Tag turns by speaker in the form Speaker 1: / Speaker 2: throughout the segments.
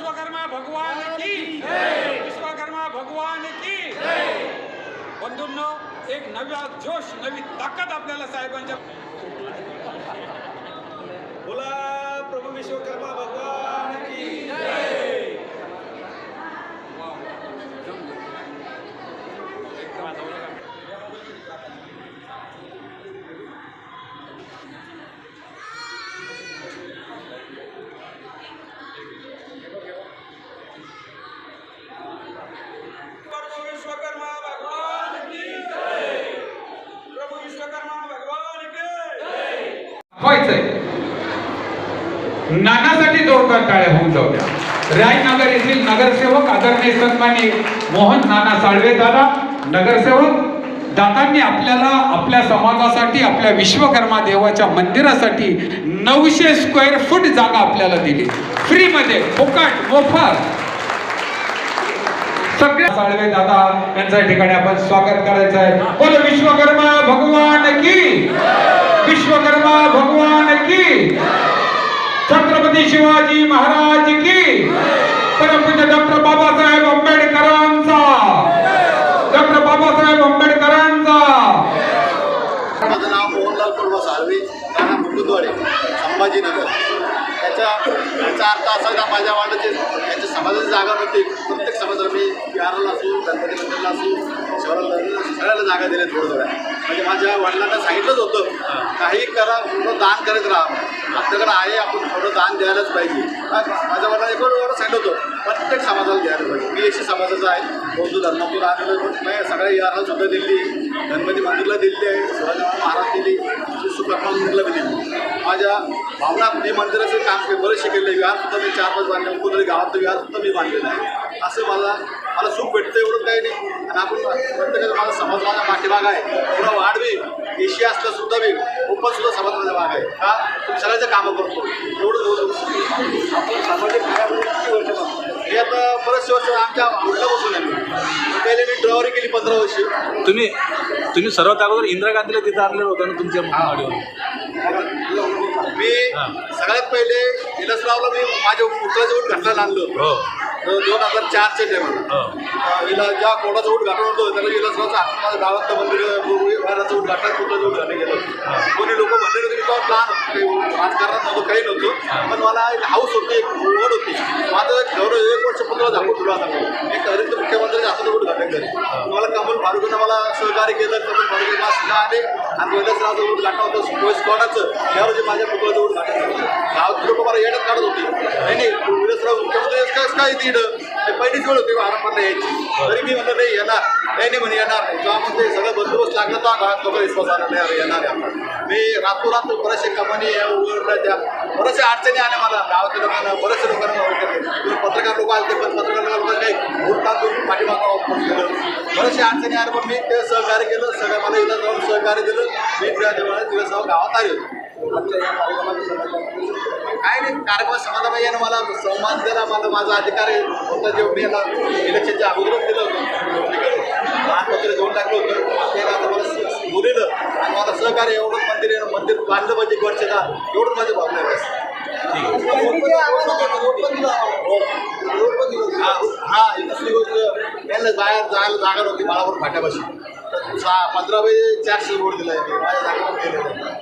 Speaker 1: विश्वकर्मा भगवान की विश्वकर्मा भगवान की बंधूंनो एक नव्या जोश नवी ताकद आपल्याला साहेबांच्या
Speaker 2: की
Speaker 1: नानासाठी जोरदार टाळ्या होऊन जाऊ द्या. रायनगर येथील नगरसेवक आदरणीय सन्मानी मोहन नाना साळवे दादा नगरसेवक दादांनी आपल्याला आपल्या समाजासाठी आपल्या विश्वकर्मा देवाच्या मंदिरासाठी नऊशे स्क्वेअर फूट जागा आपल्याला दिली. फ्रीमध्ये फुकट मोफत. सगळ्या साळवे दादा यांच्या ठिकाणी आपण स्वागत करायचं आहे बोल विश्वकर्मा भगवान की? विश्वकर्मा भगवान की। छत्रपती शिवाजी महाराज की। परमपूज्य डॉक्टर बाबासाहेब आंबेडकरांचा। डॉक्टर बाबासाहेब आंबेडकरांचा।
Speaker 2: माझं नाव मोहनलाल पडवा साळवे राणा मुकुंदवाडे संभाजीनगर. त्याच्या याचा अर्थ असा का माझ्या वाड्याचे याच्या समाजाची जागा नव्हती. प्रत्येक समाजाला मी बिहारला असू गणपती मंदिरला असू शहराला सगळ्याला जागा दिल्या थोड्या थोड्या म्हणजे माझ्या वडिलांना सांगितलंच होतं काही करा म्हणून दान करत राहा. आपल्याकडं आहे आपण थोडं दान द्यायलाच पाहिजे. माझ्या वडिलांना एक एवढं सांगितलं होतं प्रत्येक समाजाला द्यायला पाहिजे. मी अशी समाजाचा आहे बौद्ध धर्मातून आलेलो नाही सगळ्या याला सुद्धा दिली गणपती मंदिरला दिली आहे शिवाजी महाराज दिली सुकर्मा मंदिरला दिली. माझ्या भावना मी मंदिराचं काम केलं बरेच शिकलेलं विहार सुद्धा मी चार पाच बांधले कुठे गावात विहार सुद्धा मी बांधलेला आहे. असं मला मला सुख भेटतं एवढं काही नाही. आणि आपण प्रत्येकाचा माझा समाज माझा पाठीमाग आहे. पुढं वाढवी. एशी असलं सुद्धा मी ओपन सुद्धा समाज माझा भाग आहे. का? तुम्ही सगळ्याचं कामं करतो. एवढं एवढं आपण सामाजिक कार्यामध्ये किती वर्ष करतो? मी आता बरेचसे वर्ष आमच्या आवडला बसून आहे मी. पहिले मी ड्रॉवरी केली पंधरा वर्ष.
Speaker 3: तुम्ही तुम्ही सर्वात अगोदर इंदिरा गांधीला तिथं आणलेलं होतं ना तुमच्या गाडीवर
Speaker 2: मी सगळ्यात पहिले विलासरावला मी माझ्या पुतळ्याचं उठ घातला आणलं
Speaker 3: हो.
Speaker 2: दोन हजार टायमाला
Speaker 3: हो.
Speaker 2: विला ज्या कोणाचं उठ घाटून होतो त्याला विलासरावचं हात गावातलं मंदिर घाटलं पुतळ्याचं उठ घाटलं गेलं कोणी लोक म्हणले होते की तो काही राजकारणात नव्हतं काही नव्हतं पण मला एक हाऊस होती एक ओढ होती. माझं एक गौरव एक वर्ष पुतळा दाखवून तुला आता. एक हरित मुख्यमंत्र्याच्या हातात उठ घाटलं घरी. मला कमल फारुकीनं मला सहकार्य केलं कमल फारुकी मला आले आणि विलासरावचं उठ घाटलं होतं या रोजी माझ्या पुतळ्याचं उठ घाटलं गावात लोक मला येण्यात काढत होती नाही नाही विलासराव मुख्यमंत्री कसं काय दीड ते पहिलीच वेळ होती आरामाला यायची. तरी मी म्हणलं नाही येणार. नाही नाही म्हणे येणार गावामध्ये सगळं बंदोबस्त लागला तर गावात लोक विश्वास आला नाही अरे येणार मी रातोरात बरेचसे कंपनी उघडल्या त्या बरेचशा अडचणी आल्या मला गावातल्या लोकांना बरेचशे लोकांना ओळखले पत्रकार लोक आले पण पत्रकार लोकांना काही भूत पाठीमागा केलं बरेचशे अडचणी आल्या पण मी ते सहकार्य केलं सगळं मला इथं जाऊन सहकार्य दिलं. मी त्या देवाला दिवसावर गावात आले. आमच्या या कार्यक्रमात सहभागी काय नाही कार्यक्रम समाजामध्ये मला. सन्मान दिला मला माझा अधिकार आहे. होता जे मी याला इलेक्शनच्या अगोदरच दिलं होतं. लहानपत्र देऊन टाकलं होतं. ते आता मला बोलिलं आणि मला सहकार्य एवढंच मंदिर आहे मंदिर बांधलं पाहिजे एक वर्षाचा एवढंच माझी भावना आहे बस. हा दुसरी गोष्ट. त्यांना बाहेर जायला जागा नव्हती. बाळापूर फाट्यापाशी. सहा पंधरा बाय चारशे रोड दिला. माझ्या जागेवर आहे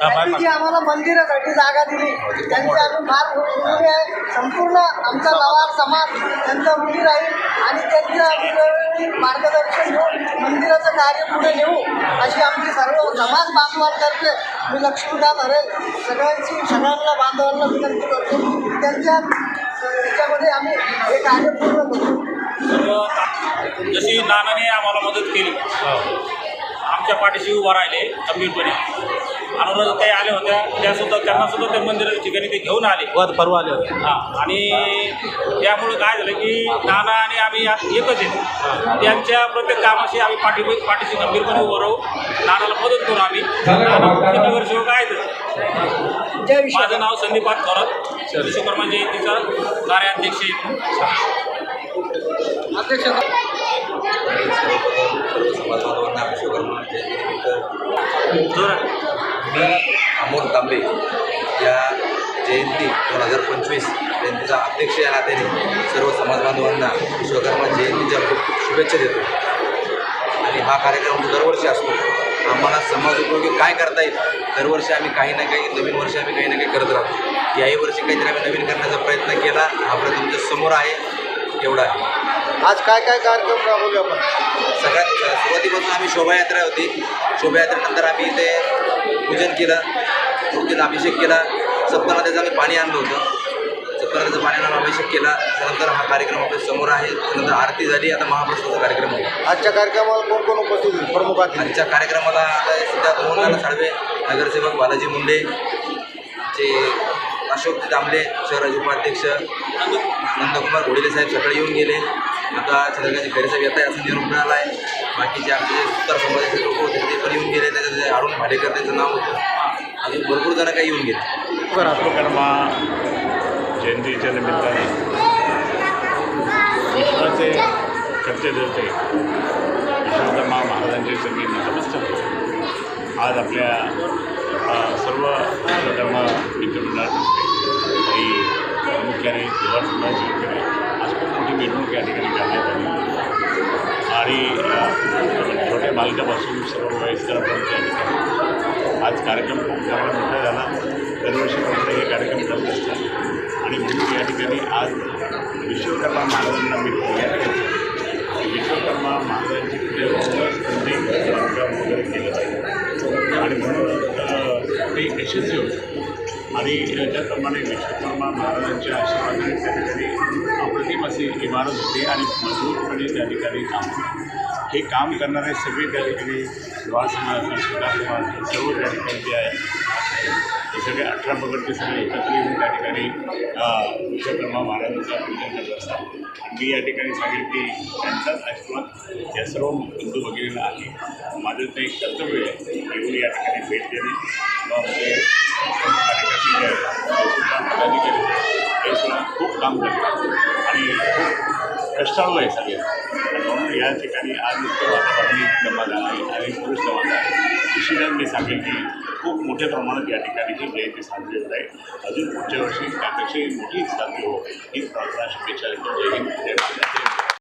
Speaker 4: त्यांनी जी आम्हाला मंदिरासाठी जागा दिली. त्यांची आम्ही फार आहे. संपूर्ण आमचा लवार समाज त्यांचा ऋणी राहील आणि त्यांचं आम्ही वेळोवेळी मार्गदर्शन घेऊन मंदिराचं कार्य पुढे नेऊ अशी आमची सर्व समाज बांधवांतर्फे मी लक्ष्मीकांत हरेल सगळ्यांची सगळ्यांना बांधवांना विनंती करतो. की त्यांच्या याच्यामध्ये आम्ही हे कार्य पूर्ण करू.
Speaker 5: जशी नानाने आम्हाला मदत केली. आमच्या पाठीशी उभा राहिले खंबीरपणे अनुराधाताई आल्या होत्या त्यासुद्धा त्यांना सुद्धा त्या मंदिराच्या ठिकाणी ते घेऊन आले.
Speaker 3: वर परवा आले होते.
Speaker 5: हा आणि त्यामुळं काय झालं की नाना आणि आम्ही यात एकच आहे. त्यांच्या प्रत्येक कामाशी आम्ही पाठी पाठीशी गंभीरपणे उभं राहू. नानाला मदत करू आम्ही. नाना मुख्य नगरसेवक आहेत.
Speaker 4: जय विश्व
Speaker 5: माझं नाव संदीपात थोरात. विश्वकर्मा जयंतीचा कार्याध्यक्ष आहे.
Speaker 4: अध्यक्ष.
Speaker 6: सर्व विश्वकर्मा मी अमोल तांबे या जयंती दोन हजार पंचवीस जयंतीचा अध्यक्ष या नात्याने सर्व समाजबांधवांना विश्वकर्मा जयंतीच्या खूप खूप शुभेच्छा देतो. आणि हा कार्यक्रम दरवर्षी असतो आम्हाला समाज उपयोगी काय करता येईल दरवर्षी आम्ही काही ना काही नवीन वर्षी आम्ही काही ना काही करत राहतो. याही वर्षी काहीतरी आम्ही नवीन करण्याचा प्रयत्न केला. हा प्रयत्न तुमच्यासमोर आहे एवढा आहे.
Speaker 2: आज काय काय कार्यक्रम राबवले आपण?
Speaker 6: सगळ्यात सुरुवातीपासून आम्ही शोभायात्रा होती. शोभायात्रेनंतर आम्ही इथे पूजन केलं मूर्तीला अभिषेक केला. सप्तनाथाचं आम्ही पाणी आणलं होतं. सप्तनाथाचं पाणी आणून अभिषेक केला. त्यानंतर हा कार्यक्रम आपल्यासमोर आहे. त्यानंतर आरती झाली. आता महाप्रसादाचा कार्यक्रम होता
Speaker 2: आजच्या कार्यक्रमाला कोण कोण उपस्थित प्रमुख
Speaker 6: आजच्या कार्यक्रमाला आता सध्या मोहनदादा साळवे नगरसेवक बालाजी मुंडे चे अशोक दामले शहराचे उपाध्यक्ष नंदकुमार घोडेले साहेब सकाळी येऊन गेले. आता चंद्रकांत खैरे व्यथा येत आहे असं निरोप मिळाला आहे बाकीचे आमचे जे सुतार समाजाचे लोक होते ते पण येऊन गेले त्याच्यात अरुण भाडेकर त्याचं नाव होतं. अजून भरपूर जरा काही येऊन गेले.
Speaker 7: विश्वकर्मा जयंतीच्या निमित्ताने विश्वाचे कर्ते देवते विश्वकर्मा महाराजांचे सगळे नतमस्तक आज आपल्या सर्व विश्वकर्मा मित्रमंडळातर्फे काही प्रामुख्याने युवा समाजाच्या छोट्या बालकापासून सर्व वयस्करापर्यंत ठिकाणी आज कार्यक्रम खूप चांगला मोठा झाला. दरवर्षीपर्यंत हे कार्यक्रम करत असतात आणि म्हणून या ठिकाणी आज विश्वकर्मा महाराजांना मी या ठिकाणी विश्वकर्मा महाराजांची पूजा संधी बांधकाम म्हणजे वगैरे केलं पाहिजे आणि म्हणून ते यशस्वी होतं आणि त्याप्रमाणे विश्वकर्मा महाराजांच्या आशीर्वादाने त्या ठिकाणी अप्रतिम अशी इमारत होती आणि मजबूतपणे त्या ठिकाणी काम हे काम करणारे सगळे त्या ठिकाणी युवा समाज सुद्धा समाज सर्व त्या ठिकाणी जे आहे ते सगळे अठरा पगडचे सगळे एकत्र येऊन त्या ठिकाणी विश्वकर्मा महाराजांचा पूजन करत असतात. आणि मी या ठिकाणी सांगेन की त्यांचाच आशीर्वाद या सर्व बंधू भगिनीला आहे. माझं ते एक कर्तव्य आहे येऊन या ठिकाणी भेट देणे. किंवा म्हणजे कार्यकर्ते जे आहेत, ते सुद्धा पदाधिकारी हे सुद्धा खूप काम करतात. आणि खूप कष्टाळू आहे. सगळे म्हणून या ठिकाणी आज इतकं वातावरण जमा झालं आहे आणि पुरुष जमा झाला आहे निश्चितच मी सांगेन की खूप मोठ्या प्रमाणात या ठिकाणी ही जयंती साजरी होत आहे. अजून पुढच्या वर्षी त्यापेक्षाही मोठी साजरी हो हीच प्रार्थना शुभेच्छा देतो. जय हिंद. जय महाराष्ट्र.